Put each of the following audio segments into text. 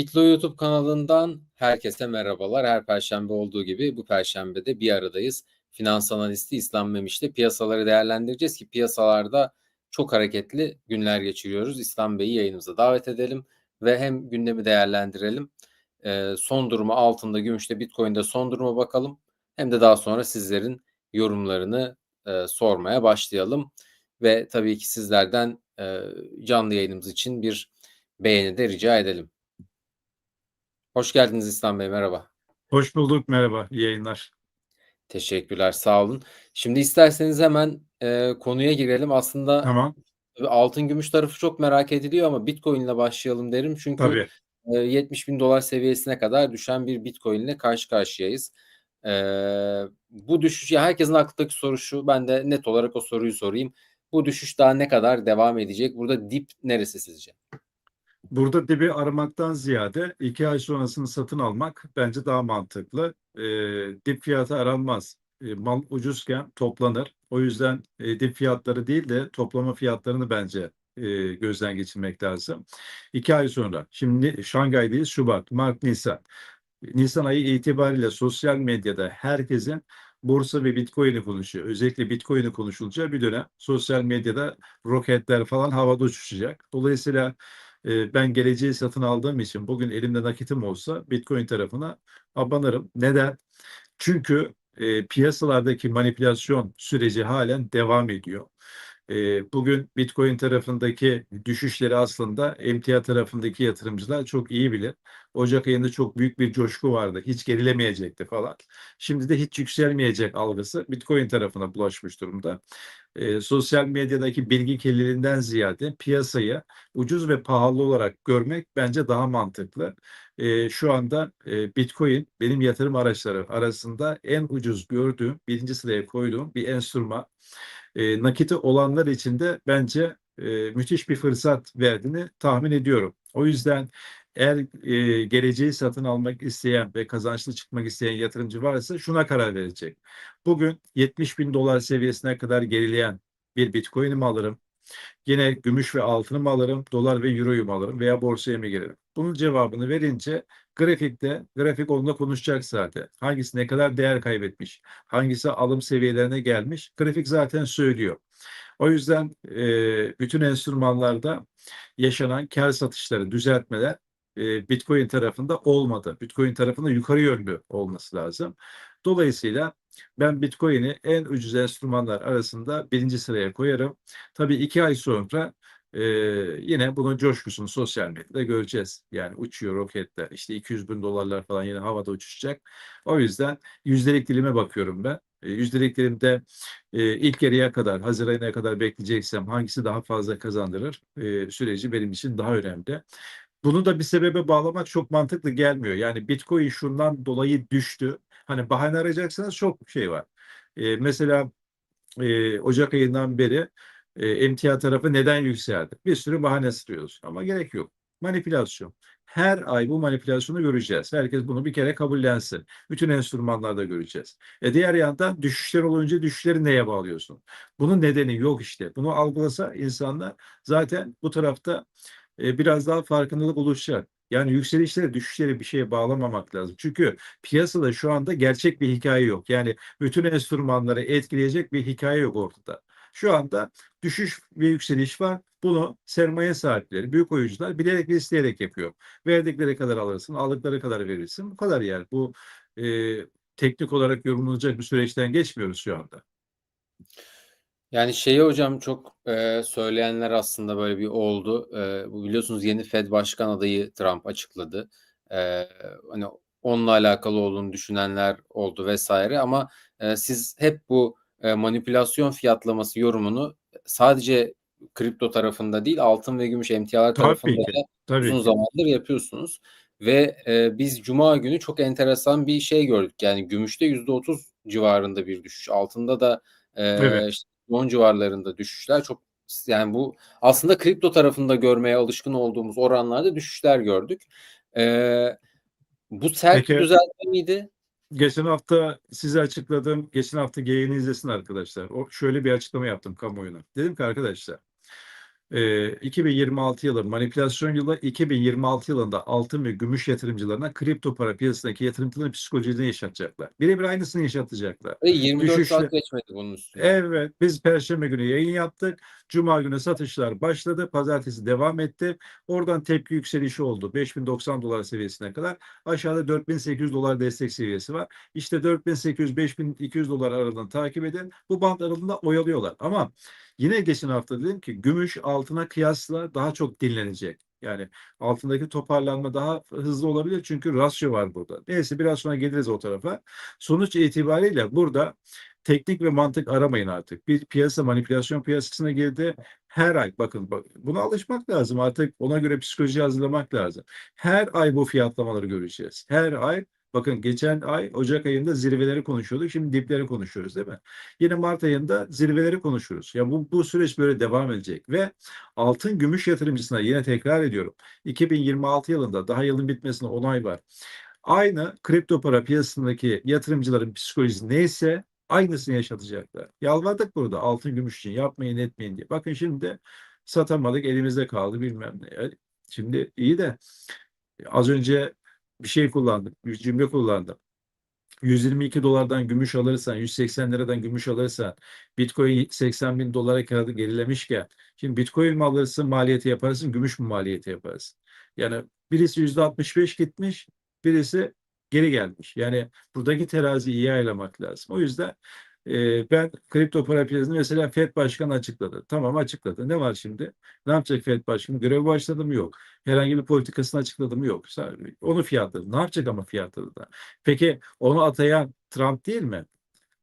Bitlo YouTube kanalından herkese merhabalar. Her perşembe olduğu gibi bu perşembe de bir aradayız. Finans analisti İslam Memiş'te piyasaları değerlendireceğiz ki piyasalarda çok hareketli günler geçiriyoruz. İslam Bey'i yayınımıza davet edelim ve hem gündemi değerlendirelim. E, son durumu altında, gümüşte, bitcoin'de son duruma bakalım. Hem de daha sonra sizlerin yorumlarını e, sormaya başlayalım. Ve tabii ki sizlerden e, canlı yayınımız için bir beğeni de rica edelim. Hoş geldiniz İslam Bey, merhaba. Hoş bulduk, merhaba, iyi yayınlar. Teşekkürler, sağ olun. Şimdi isterseniz hemen e, konuya girelim. Aslında Tamam. altın gümüş tarafı çok merak ediliyor ama Bitcoin ile başlayalım derim. Çünkü Tabii. e, 70 bin dolar seviyesine kadar düşen bir Bitcoin ile karşı karşıyayız. E, bu düşüş, ya herkesin aklındaki soru şu, ben de net olarak o soruyu sorayım. Bu düşüş daha ne kadar devam edecek? Burada dip neresi sizce? Burada dibi aramaktan ziyade iki ay sonrasını satın almak bence daha mantıklı. E, dip fiyatı aranmaz. E, mal ucuzken toplanır. O yüzden e, dip fiyatları değil de toplama fiyatlarını bence e, gözden geçirmek lazım. İki ay sonra, şimdi Şangay'dayız, Şubat, Mart, Nisan. Nisan ayı itibariyle sosyal medyada herkesin borsa ve bitcoin'i konuşuyor. Özellikle bitcoin'i konuşulacağı bir dönem sosyal medyada roketler falan havada uçuşacak. Dolayısıyla e, ben geleceği satın aldığım için bugün elimde nakitim olsa bitcoin tarafına abanırım. Neden? Çünkü e, piyasalardaki manipülasyon süreci halen devam ediyor. E, bugün Bitcoin tarafındaki düşüşleri aslında emtia tarafındaki yatırımcılar çok iyi bilir. Ocak ayında çok büyük bir coşku vardı. Hiç gerilemeyecekti falan. Şimdi de hiç yükselmeyecek algısı Bitcoin tarafına bulaşmış durumda. E, sosyal medyadaki bilgi kirliliğinden ziyade piyasayı ucuz ve pahalı olarak görmek bence daha mantıklı. E, şu anda e, Bitcoin benim yatırım araçları arasında en ucuz gördüğüm, birinci sıraya koyduğum bir enstrüman. E, nakiti olanlar için de bence e, müthiş bir fırsat verdiğini tahmin ediyorum. O yüzden eğer e, geleceği satın almak isteyen ve kazançlı çıkmak isteyen yatırımcı varsa şuna karar verecek. Bugün 70 bin dolar seviyesine kadar gerileyen bir bitcoin'i mi alırım? Yine gümüş ve altını mı alırım? Dolar ve euroyu mu alırım? Veya borsaya mı girerim? Bunun cevabını verince grafikte, grafik onunla konuşacak zaten. Hangisi ne kadar değer kaybetmiş? Hangisi alım seviyelerine gelmiş? Grafik zaten söylüyor. O yüzden e, bütün enstrümanlarda yaşanan kar satışları, düzeltmeler e, Bitcoin tarafında olmadı. Bitcoin tarafında yukarı yönlü olması lazım. Dolayısıyla ben Bitcoin'i en ucuz enstrümanlar arasında birinci sıraya koyarım. Tabii iki ay sonra e, yine bunun coşkusunu sosyal medyada göreceğiz. Yani uçuyor roketler. İşte 200 bin dolarlar falan yine havada uçuşacak. O yüzden yüzdelik dilime bakıyorum ben. E, yüzdelik dilimde e, ilk yarıya kadar, Haziran ayına kadar bekleyeceksem hangisi daha fazla kazandırır e, süreci benim için daha önemli. Bunu da bir sebebe bağlamak çok mantıklı gelmiyor. Yani Bitcoin şundan dolayı düştü. Hani bahane arayacaksanız çok şey var. E, mesela e, Ocak ayından beri e, emtia tarafı neden yükseldi? Bir sürü bahane sürüyoruz ama gerek yok. Manipülasyon. Her ay bu manipülasyonu göreceğiz. Herkes bunu bir kere kabullensin. Bütün enstrümanlarda göreceğiz. E diğer yandan düşüşler olunca düşüşleri neye bağlıyorsun? Bunun nedeni yok işte. Bunu algılasa insanlar zaten bu tarafta e, biraz daha farkındalık oluşacak. Yani yükselişleri, düşüşleri bir şeye bağlamamak lazım. Çünkü piyasada şu anda gerçek bir hikaye yok. Yani bütün enstrümanları etkileyecek bir hikaye yok ortada. Şu anda düşüş ve yükseliş var. Bunu sermaye sahipleri, büyük oyuncular bilerek ve isteyerek yapıyor. Verdikleri kadar alırsın, aldıkları kadar verirsin. Bu kadar yani. Bu e, teknik olarak yorumlanacak bir süreçten geçmiyoruz şu anda. Yani şeyi hocam çok e, söyleyenler aslında böyle bir oldu. E, bu biliyorsunuz yeni Fed Başkan adayı Trump açıkladı. E, hani onunla alakalı olduğunu düşünenler oldu vesaire ama e, siz hep bu e, manipülasyon fiyatlaması yorumunu sadece kripto tarafında değil altın ve gümüş emtialar tarafında Tabii ki, da tabii uzun ki. zamandır yapıyorsunuz. Ve e, biz Cuma günü çok enteresan bir şey gördük. Yani gümüşte %30 civarında bir düşüş. Altında da e, Evet. işte 10 civarlarında düşüşler çok yani bu aslında kripto tarafında görmeye alışkın olduğumuz oranlarda düşüşler gördük. Ee, bu sert Peki. düzeltme miydi? Geçen hafta size açıkladım. Geçen hafta yayını izlesin arkadaşlar. O şöyle bir açıklama yaptım kamuoyuna. Dedim ki arkadaşlar Ee, 2026 yılı manipülasyon yılı, 2026 yılında altın ve gümüş yatırımcılarına kripto para piyasasındaki yatırımcıların psikolojisini yaşatacaklar. Birebir aynısını yaşatacaklar. Ve 24 Düşüşle- saat geçmedi bunun üstüne. Evet, biz Perşembe günü yayın yaptık. Cuma günü satışlar başladı. Pazartesi devam etti. Oradan tepki yükselişi oldu. 5090 dolar seviyesine kadar. Aşağıda 4800 dolar destek seviyesi var. İşte 4800-5200 dolar aralığını takip edin. Bu band aralığında oyalıyorlar. Ama yine geçen hafta dedim ki gümüş altına kıyasla daha çok dinlenecek. Yani altındaki toparlanma daha hızlı olabilir çünkü rasyo var burada. Neyse biraz sonra geliriz o tarafa. Sonuç itibariyle burada teknik ve mantık aramayın artık. Bir piyasa manipülasyon piyasasına girdi. Her ay bakın bak, buna alışmak lazım artık ona göre psikoloji hazırlamak lazım. Her ay bu fiyatlamaları göreceğiz. Her ay bakın geçen ay Ocak ayında zirveleri konuşuyorduk. Şimdi dipleri konuşuyoruz değil mi? Yine Mart ayında zirveleri konuşuyoruz. Ya bu, bu süreç böyle devam edecek ve altın gümüş yatırımcısına yine tekrar ediyorum. 2026 yılında daha yılın bitmesine 10 ay var. Aynı kripto para piyasasındaki yatırımcıların psikolojisi neyse aynısını yaşatacaklar. Yalvardık burada altın gümüş için yapmayın etmeyin diye. Bakın şimdi satamadık elimizde kaldı bilmem ne. Yani Şimdi iyi de az önce bir şey kullandım. Bir cümle kullandım. 122 dolardan gümüş alırsan, 180 liradan gümüş alırsan, Bitcoin 80 bin dolara kadar gerilemişken, şimdi Bitcoin mi alırsın maliyeti yaparsın, gümüş mü maliyeti yaparsın? Yani birisi %65 gitmiş, birisi geri gelmiş. Yani buradaki teraziyi iyi ayarlamak lazım. O yüzden e, ben kripto para piyasasını mesela FED Başkanı açıkladı. Tamam açıkladı. Ne var şimdi? Ne yapacak FED Başkanı? Görev başladı mı? Yok. Herhangi bir politikasını açıkladı mı? Yok. Onu fiyatladı. Ne yapacak ama fiyatladı da? Peki onu atayan Trump değil mi?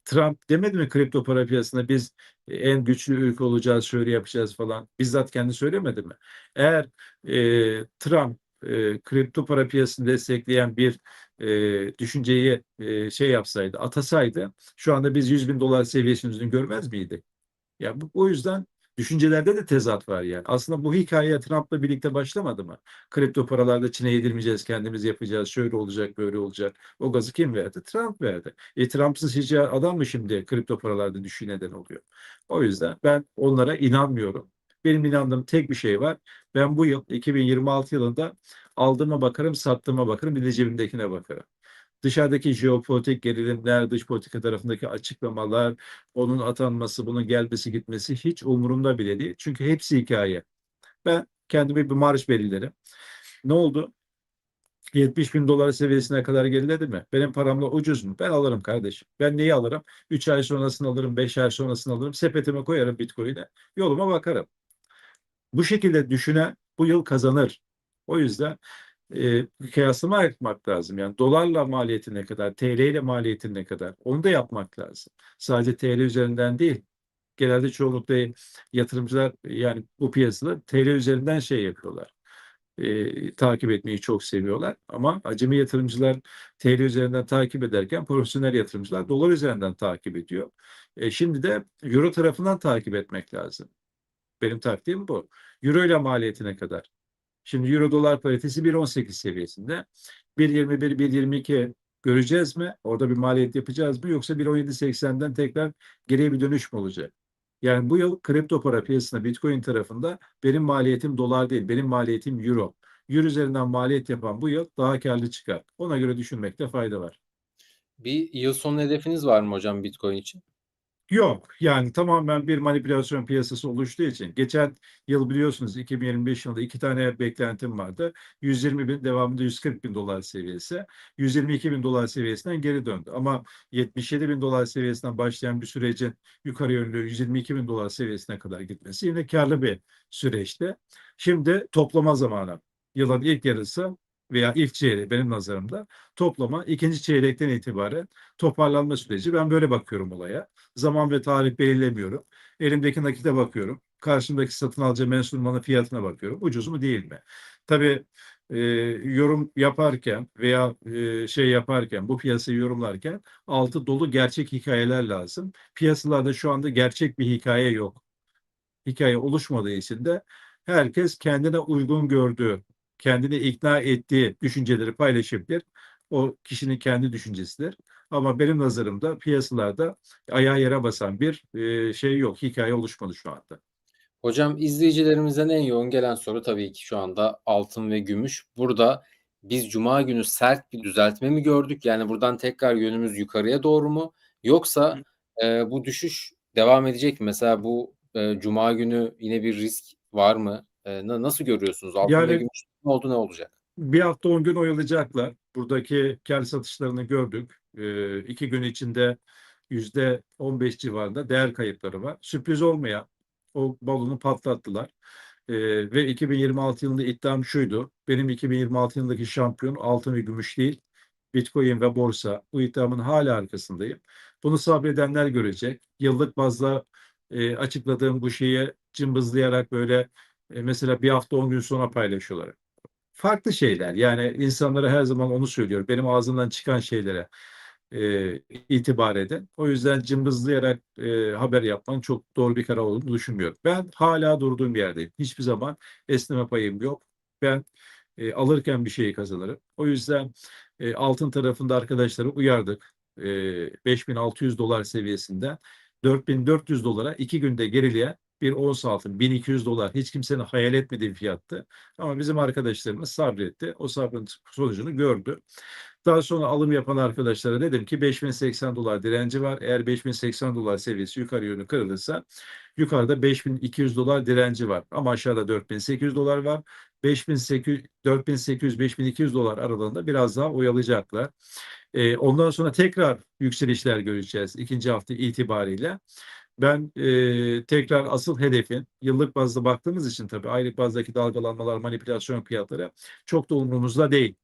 Trump demedi mi kripto para piyasasında biz en güçlü ülke olacağız, şöyle yapacağız falan. Bizzat kendi söylemedi mi? Eğer e, Trump e, kripto para piyasasını destekleyen bir e, düşünceyi e, şey yapsaydı, atasaydı şu anda biz 100 bin dolar seviyesini görmez miydik? Ya bu, o yüzden düşüncelerde de tezat var yani. Aslında bu hikaye Trump'la birlikte başlamadı mı? Kripto paralarda Çin'e yedirmeyeceğiz, kendimiz yapacağız, şöyle olacak, böyle olacak. O gazı kim verdi? Trump verdi. E Trump'sız hiç adam mı şimdi kripto paralarda düşüğü neden oluyor? O yüzden ben onlara inanmıyorum. Benim inandığım tek bir şey var. Ben bu yıl 2026 yılında aldığıma bakarım, sattığıma bakarım, bir de cebimdekine bakarım. Dışarıdaki jeopolitik gerilimler, dış politika tarafındaki açıklamalar, onun atanması, bunun gelmesi gitmesi hiç umurumda bile değil. Çünkü hepsi hikaye. Ben kendime bir marş belirlerim. Ne oldu? 70 bin dolar seviyesine kadar geriledi mi? Benim paramla ucuz mu? Ben alırım kardeşim. Ben neyi alırım? 3 ay sonrasını alırım, 5 ay sonrasını alırım. Sepetime koyarım Bitcoin'e. Yoluma bakarım. Bu şekilde düşünen bu yıl kazanır. O yüzden e, kıyaslama yapmak lazım. Yani dolarla maliyeti ne kadar, TL ile maliyeti ne kadar onu da yapmak lazım. Sadece TL üzerinden değil. Genelde çoğunlukla yatırımcılar yani bu piyasada TL üzerinden şey yapıyorlar. E, takip etmeyi çok seviyorlar. Ama acemi yatırımcılar TL üzerinden takip ederken profesyonel yatırımcılar dolar üzerinden takip ediyor. E, şimdi de Euro tarafından takip etmek lazım. Benim taktiğim bu. Euro ile maliyetine kadar. Şimdi Euro dolar paritesi 1.18 seviyesinde. 1.21, 1.22 göreceğiz mi? Orada bir maliyet yapacağız mı? Yoksa 1.17.80'den tekrar geriye bir dönüş mü olacak? Yani bu yıl kripto para piyasasında Bitcoin tarafında benim maliyetim dolar değil, benim maliyetim euro. Euro üzerinden maliyet yapan bu yıl daha karlı çıkar. Ona göre düşünmekte fayda var. Bir yıl sonu hedefiniz var mı hocam Bitcoin için? Yok yani tamamen bir manipülasyon piyasası oluştuğu için. Geçen yıl biliyorsunuz 2025 yılında iki tane beklentim vardı. 120 bin devamında 140 bin dolar seviyesi. 122 bin dolar seviyesinden geri döndü. Ama 77 bin dolar seviyesinden başlayan bir sürecin yukarı yönlü 122 bin dolar seviyesine kadar gitmesi yine karlı bir süreçti. Şimdi toplama zamanı. Yılın ilk yarısı veya ilk çeyreği benim nazarımda toplama ikinci çeyrekten itibaren toparlanma süreci. Ben böyle bakıyorum olaya. Zaman ve tarih belirlemiyorum. Elimdeki nakite bakıyorum. Karşımdaki satın alacağım enstrümanın fiyatına bakıyorum. Ucuz mu değil mi? Tabii e, yorum yaparken veya e, şey yaparken bu piyasayı yorumlarken altı dolu gerçek hikayeler lazım. Piyasalarda şu anda gerçek bir hikaye yok. Hikaye oluşmadığı için de herkes kendine uygun gördüğü, kendini ikna ettiği düşünceleri paylaşabilir. O kişinin kendi düşüncesidir. Ama benim nazarımda piyasalarda ayağa yere basan bir e, şey yok. Hikaye oluşmadı şu anda. Hocam izleyicilerimizden en yoğun gelen soru tabii ki şu anda altın ve gümüş. Burada biz cuma günü sert bir düzeltme mi gördük? Yani buradan tekrar yönümüz yukarıya doğru mu? Yoksa e, bu düşüş devam edecek mi? Mesela bu e, cuma günü yine bir risk var mı? E, na- nasıl görüyorsunuz? Altın ve Yani- gümüş ne oldu ne olacak? Bir hafta 10 gün oyalayacaklar. Buradaki kar satışlarını gördük. Ee, iki gün içinde yüzde 15 civarında değer kayıpları var. Sürpriz olmayan o balonu patlattılar. Ee, ve 2026 yılında iddiam şuydu. Benim 2026 yılındaki şampiyon altın ve gümüş değil. Bitcoin ve borsa. Bu iddiamın hala arkasındayım. Bunu sabredenler görecek. Yıllık bazda e, açıkladığım bu şeyi cımbızlayarak böyle e, mesela bir hafta 10 gün sonra paylaşıyorlar farklı şeyler. Yani insanlara her zaman onu söylüyorum. Benim ağzımdan çıkan şeylere e, itibar edin. O yüzden cımbızlayarak e, haber yapmanın çok doğru bir karar olduğunu düşünmüyorum. Ben hala durduğum yerdeyim. Hiçbir zaman esneme payım yok. Ben e, alırken bir şeyi kazanırım. O yüzden e, altın tarafında arkadaşları uyardık. E, 5600 dolar seviyesinden 4400 dolara iki günde gerileyen bir ons altın 1200 dolar hiç kimsenin hayal etmediği fiyattı. Ama bizim arkadaşlarımız sabretti. O sabrın sonucunu gördü. Daha sonra alım yapan arkadaşlara dedim ki 5080 dolar direnci var. Eğer 5080 dolar seviyesi yukarı yönü kırılırsa yukarıda 5200 dolar direnci var. Ama aşağıda 4800 dolar var. 5800 4800 5200 dolar aralığında biraz daha oyalayacaklar. Ee, ondan sonra tekrar yükselişler göreceğiz ikinci hafta itibariyle. Ben e, tekrar asıl hedefin yıllık bazda baktığımız için tabii aylık bazdaki dalgalanmalar, manipülasyon fiyatları çok da umurumuzda değil.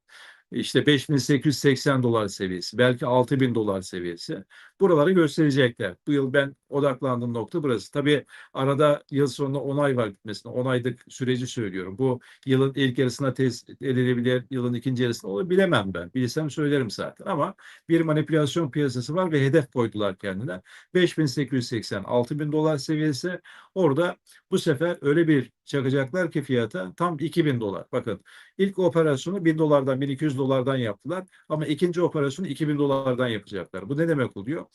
İşte 5880 dolar seviyesi, belki 6000 dolar seviyesi. Buraları gösterecekler. Bu yıl ben odaklandığım nokta burası. Tabii arada yıl sonunda 10 ay var bitmesine. 10 aylık süreci söylüyorum. Bu yılın ilk yarısına test edilebilir, yılın ikinci yarısında olur bilemem ben. Bilsem söylerim zaten ama bir manipülasyon piyasası var ve hedef koydular kendine. 5880 6000 dolar seviyesi. Orada bu sefer öyle bir çakacaklar ki fiyata tam 2000 dolar. Bakın ilk operasyonu 1000 dolardan 1200 dolardan yaptılar ama ikinci operasyonu 2000 dolardan yapacaklar. Bu ne demek oluyor?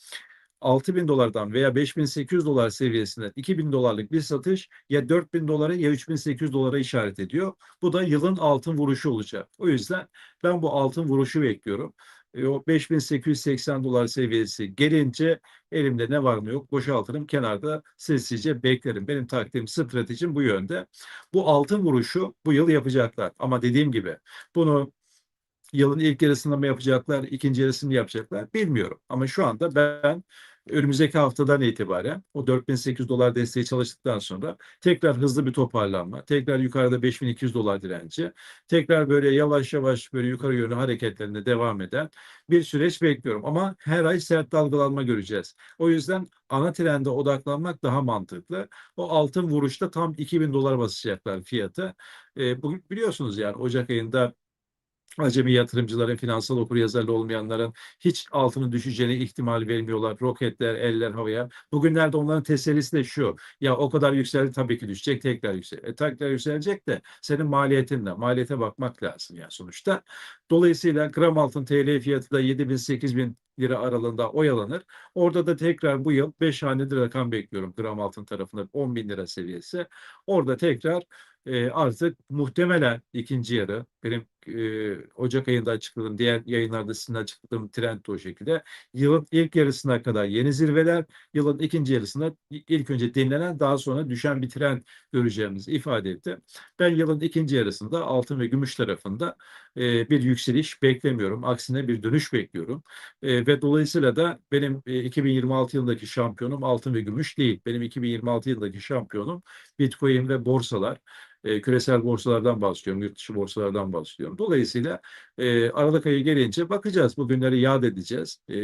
6000 dolardan veya 5800 dolar seviyesinden 2000 dolarlık bir satış ya 4000 dolara ya 3800 dolara işaret ediyor. Bu da yılın altın vuruşu olacak. O yüzden ben bu altın vuruşu bekliyorum. E, o 5880 dolar seviyesi gelince elimde ne var ne yok boşaltırım kenarda sessizce beklerim. Benim taktiğim stratejim bu yönde. Bu altın vuruşu bu yıl yapacaklar. Ama dediğim gibi bunu yılın ilk yarısında mı yapacaklar, ikinci yarısını yapacaklar bilmiyorum. Ama şu anda ben önümüzdeki haftadan itibaren o 4800 dolar desteği çalıştıktan sonra tekrar hızlı bir toparlanma, tekrar yukarıda 5200 dolar direnci, tekrar böyle yavaş yavaş böyle yukarı yönlü hareketlerinde devam eden bir süreç bekliyorum. Ama her ay sert dalgalanma göreceğiz. O yüzden ana trende odaklanmak daha mantıklı. O altın vuruşta tam 2000 dolar basacaklar fiyatı. E, bugün biliyorsunuz yani Ocak ayında acemi yatırımcıların, finansal okuryazarlı olmayanların hiç altının düşeceğine ihtimal vermiyorlar. Roketler, eller havaya. Bugünlerde onların tesellisi de şu. Ya o kadar yükseldi tabii ki düşecek, tekrar yükselecek. E, tekrar yükselecek de senin maliyetinle. Maliyete bakmak lazım yani sonuçta. Dolayısıyla gram altın TL fiyatı da 7 bin 8 bin lira aralığında oyalanır. Orada da tekrar bu yıl 5 haneli rakam bekliyorum gram altın tarafında 10 bin lira seviyesi. Orada tekrar e, artık muhtemelen ikinci yarı benim e, Ocak ayında açıkladığım diğer yayınlarda sizin açıkladığım trend o şekilde. Yılın ilk yarısına kadar yeni zirveler, yılın ikinci yarısında ilk önce dinlenen daha sonra düşen bir trend göreceğimizi ifade etti. Ben yılın ikinci yarısında altın ve gümüş tarafında e, bir yükseliş beklemiyorum. Aksine bir dönüş bekliyorum. E, ve dolayısıyla da benim e, 2026 yılındaki şampiyonum altın ve gümüş değil. Benim 2026 yılındaki şampiyonum Bitcoin ve borsalar e, küresel borsalardan bahsediyorum, yurt dışı borsalardan bahsediyorum. Dolayısıyla e, Aralık ayı gelince bakacağız, bugünleri yad edeceğiz e,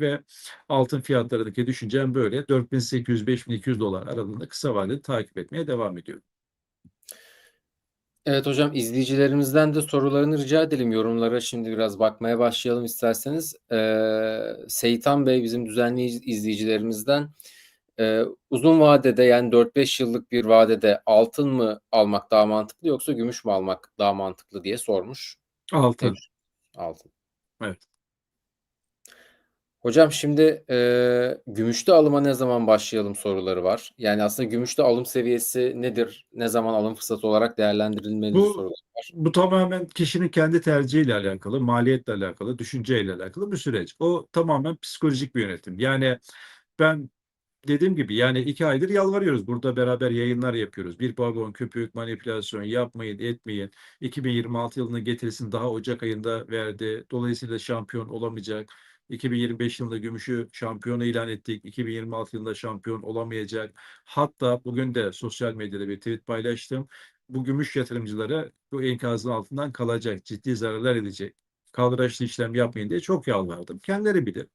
ve altın fiyatlarındaki düşüncem böyle 4800-5200 dolar aralığında kısa vadeli takip etmeye devam ediyorum. Evet hocam izleyicilerimizden de sorularını rica edelim. Yorumlara şimdi biraz bakmaya başlayalım isterseniz. Ee, Seyitan Bey bizim düzenli iz- izleyicilerimizden e, uzun vadede yani 4-5 yıllık bir vadede altın mı almak daha mantıklı yoksa gümüş mü almak daha mantıklı diye sormuş. Altın. Evet. Altın. Evet. Hocam şimdi e, gümüşte alıma ne zaman başlayalım soruları var. Yani aslında gümüşte alım seviyesi nedir? Ne zaman alım fırsatı olarak değerlendirilmeli Bu- soruları var. Bu tamamen kişinin kendi tercihiyle alakalı, maliyetle alakalı, düşünceyle alakalı bir süreç. O tamamen psikolojik bir yönetim. Yani ben dediğim gibi yani iki aydır yalvarıyoruz. Burada beraber yayınlar yapıyoruz. Bir vagon köpük manipülasyon yapmayın, etmeyin. 2026 yılını getirsin daha Ocak ayında verdi. Dolayısıyla şampiyon olamayacak. 2025 yılında gümüşü şampiyon ilan ettik. 2026 yılında şampiyon olamayacak. Hatta bugün de sosyal medyada bir tweet paylaştım. Bu gümüş yatırımcıları bu enkazın altından kalacak, ciddi zararlar edecek. Kaldıraçlı işlem yapmayın diye çok yalvardım. Kendileri bilir.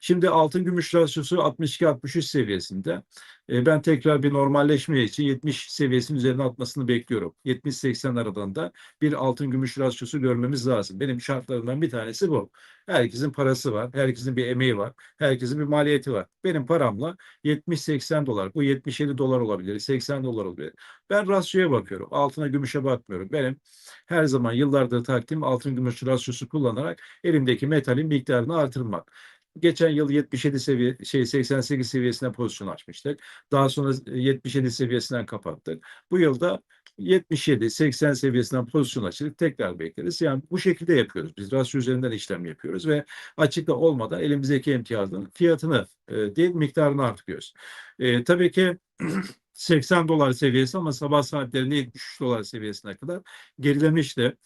Şimdi altın gümüş rasyosu 62-63 seviyesinde. E, ben tekrar bir normalleşme için 70 seviyesinin üzerine atmasını bekliyorum. 70-80 aralığında bir altın gümüş rasyosu görmemiz lazım. Benim şartlarımdan bir tanesi bu. Herkesin parası var, herkesin bir emeği var, herkesin bir maliyeti var. Benim paramla 70-80 dolar, bu 77 dolar olabilir, 80 dolar olabilir. Ben rasyoya bakıyorum, altına gümüşe bakmıyorum. Benim her zaman yıllardır taktiğim altın gümüş rasyosu kullanarak elimdeki metalin miktarını artırmak. Geçen yıl 77 seviye şey 88 seviyesine pozisyon açmıştık. Daha sonra 77 seviyesinden kapattık. Bu yılda 77 80 seviyesinden pozisyon açıp tekrar bekleriz. Yani bu şekilde yapıyoruz. Biz rasyo üzerinden işlem yapıyoruz ve açıkta olmadan elimizdeki emtiyazın fiyatını e, değil miktarını artırıyoruz. E, tabii ki 80 dolar seviyesi ama sabah saatlerinde 73 dolar seviyesine kadar gerilemişti.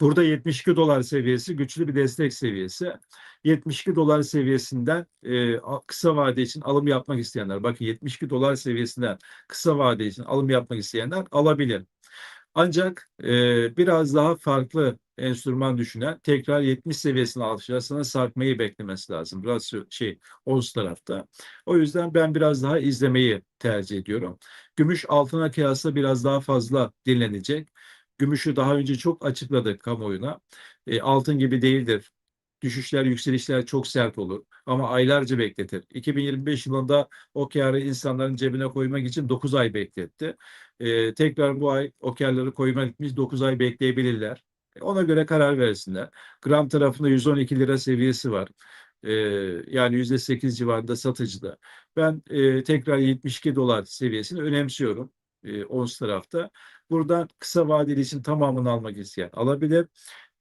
Burada 72 dolar seviyesi güçlü bir destek seviyesi. 72 dolar seviyesinden e, kısa vade için alım yapmak isteyenler, bakın 72 dolar seviyesinden kısa vade için alım yapmak isteyenler alabilir. Ancak e, biraz daha farklı enstrüman düşünen tekrar 70 seviyesine aşağısına sarkmayı beklemesi lazım. Rasyo şey ons tarafta. O yüzden ben biraz daha izlemeyi tercih ediyorum. Gümüş altına kıyasla biraz daha fazla dinlenecek. Gümüşü daha önce çok açıkladık kamuoyuna. E, altın gibi değildir. Düşüşler, yükselişler çok sert olur. Ama aylarca bekletir. 2025 yılında o insanların cebine koymak için 9 ay bekletti. E, tekrar bu ay o karları koymak için 9 ay bekleyebilirler. E, ona göre karar versinler. Gram tarafında 112 lira seviyesi var. E, yani %8 civarında satıcıda. Ben e, tekrar 72 dolar seviyesini önemsiyorum. E, ons tarafta. Buradan kısa vadeli için tamamını almak isteyen alabilir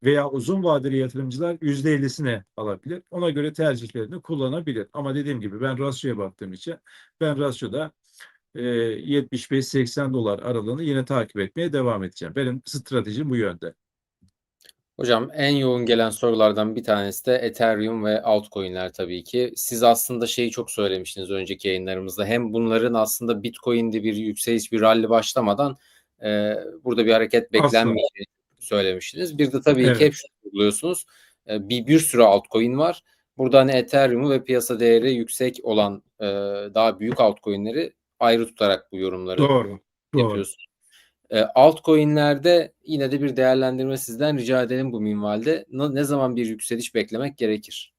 veya uzun vadeli yatırımcılar yüzde ellisine alabilir. Ona göre tercihlerini kullanabilir. Ama dediğim gibi ben rasyoya baktığım için ben rasyoda e, 75-80 dolar aralığını yine takip etmeye devam edeceğim. Benim stratejim bu yönde. Hocam en yoğun gelen sorulardan bir tanesi de Ethereum ve altcoin'ler tabii ki. Siz aslında şeyi çok söylemiştiniz önceki yayınlarımızda. Hem bunların aslında Bitcoin'de bir yükseliş, bir rally başlamadan e, burada bir hareket beklenmeyeceğini söylemiştiniz. Bir de tabii Evet. ki hep şunu vurguluyorsunuz. E, bir, bir sürü altcoin var. Burada hani Ethereum'u ve piyasa değeri yüksek olan e, daha büyük altcoin'leri ayrı tutarak bu yorumları Doğru. Doğru. yapıyorsunuz. E, altcoin'lerde yine de bir değerlendirme sizden rica edelim bu minvalde. Ne, zaman bir yükseliş beklemek gerekir?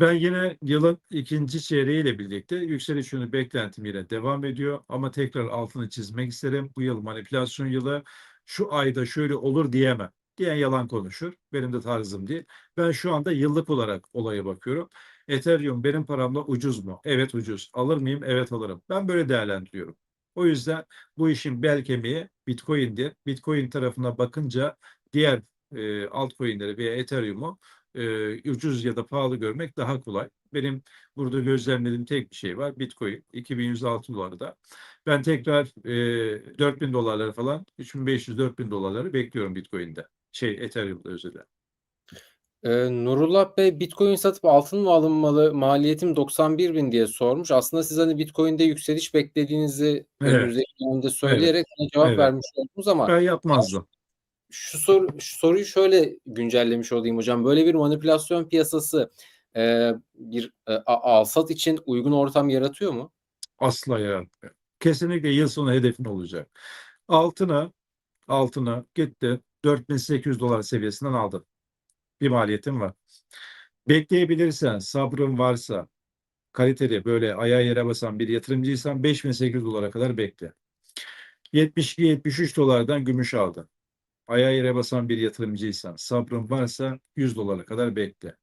Ben yine yılın ikinci çeyreğiyle birlikte yükseliş yönü beklentim yine devam ediyor. Ama tekrar altını çizmek isterim. Bu yıl manipülasyon yılı. Şu ayda şöyle olur diyemem. Diyen yalan konuşur. Benim de tarzım değil. Ben şu anda yıllık olarak olaya bakıyorum. Ethereum benim paramla ucuz mu? Evet ucuz. Alır mıyım? Evet alırım. Ben böyle değerlendiriyorum. O yüzden bu işin bel kemiği Bitcoin'dir. Bitcoin tarafına bakınca diğer e, altcoin'leri veya Ethereum'u e, ucuz ya da pahalı görmek daha kolay. Benim burada gözlemlediğim tek bir şey var. Bitcoin 2106 dolarda. Ben tekrar e, 4000 dolarları falan 3500-4000 dolarları bekliyorum Bitcoin'de. Şey Ethereum'da özellikle. Ee, Nurullah Bey Bitcoin satıp altın mı alınmalı? Maliyetim 91 bin diye sormuş. Aslında siz hani Bitcoin'de yükseliş beklediğinizi Evet. önümüzdeki dönemde söyleyerek hani cevap Evet. vermiş oldunuz ama Ben yapmazdım. şu soru şu soruyu şöyle güncellemiş olayım hocam. Böyle bir manipülasyon piyasası e, bir e, a- alsat için uygun ortam yaratıyor mu? Asla yaratmıyor. Kesinlikle yıl sonu hedefin olacak. Altına altına gitti 4800 dolar seviyesinden aldın. Bir maliyetin var. Bekleyebilirsen, sabrın varsa, kaliteli böyle ayağa yere basan bir yatırımcıysan 5800 dolara kadar bekle. 72-73 dolardan gümüş aldın. Ayağa yere basan bir yatırımcıysan, sabrın varsa 100 dolara kadar bekle.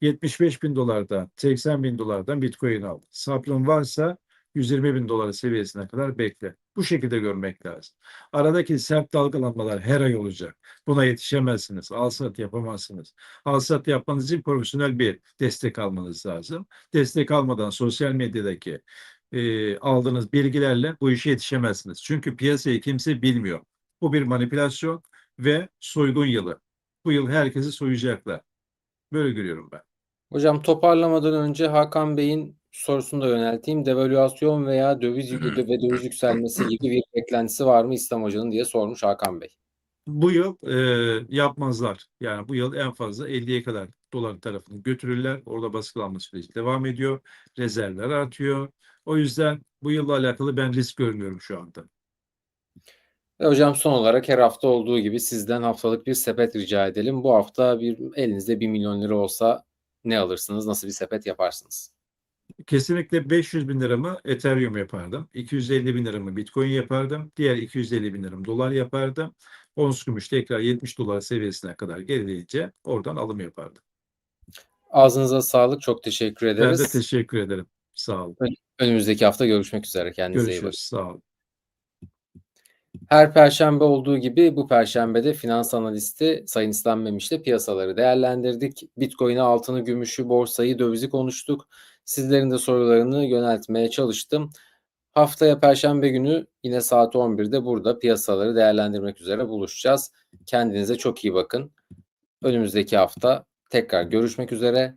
75 bin dolardan, 80 bin dolardan Bitcoin al. Sabrın varsa 120 bin dolar seviyesine kadar bekle. Bu şekilde görmek lazım. Aradaki sert dalgalanmalar her ay olacak. Buna yetişemezsiniz. Alsat yapamazsınız. Alsat yapmanız için profesyonel bir destek almanız lazım. Destek almadan sosyal medyadaki e, aldığınız bilgilerle bu işe yetişemezsiniz. Çünkü piyasayı kimse bilmiyor. Bu bir manipülasyon ve soygun yılı. Bu yıl herkesi soyacaklar. Böyle görüyorum ben. Hocam toparlamadan önce Hakan Bey'in sorusunu da yönelteyim. Devalüasyon veya döviz ve döviz yükselmesi gibi bir beklentisi var mı İslam Hoca'nın diye sormuş Hakan Bey. Bu yıl e, yapmazlar. Yani bu yıl en fazla 50'ye kadar dolar tarafını götürürler. Orada baskılanma süreci devam ediyor. Rezervler artıyor. O yüzden bu yılla alakalı ben risk görmüyorum şu anda. Ve hocam son olarak her hafta olduğu gibi sizden haftalık bir sepet rica edelim. Bu hafta bir elinizde 1 milyon lira olsa ne alırsınız? Nasıl bir sepet yaparsınız? Kesinlikle 500 bin liramı Ethereum yapardım. 250 bin liramı Bitcoin yapardım. Diğer 250 bin liramı dolar yapardım. Ons gümüş tekrar 70 dolar seviyesine kadar gerileyince oradan alım yapardım. Ağzınıza sağlık. Çok teşekkür Ben ederiz. de teşekkür ederim. Sağ olun. Önümüzdeki hafta görüşmek üzere. Kendinize iyi bakın. Görüşürüz. Sağ olun. Her perşembe olduğu gibi bu perşembede finans analisti Sayın İslam Memiş'le piyasaları değerlendirdik. Bitcoin'i, altını, gümüşü, borsayı, dövizi konuştuk. Sizlerin de sorularını yöneltmeye çalıştım. Haftaya perşembe günü yine saat 11'de burada piyasaları değerlendirmek üzere buluşacağız. Kendinize çok iyi bakın. Önümüzdeki hafta tekrar görüşmek üzere.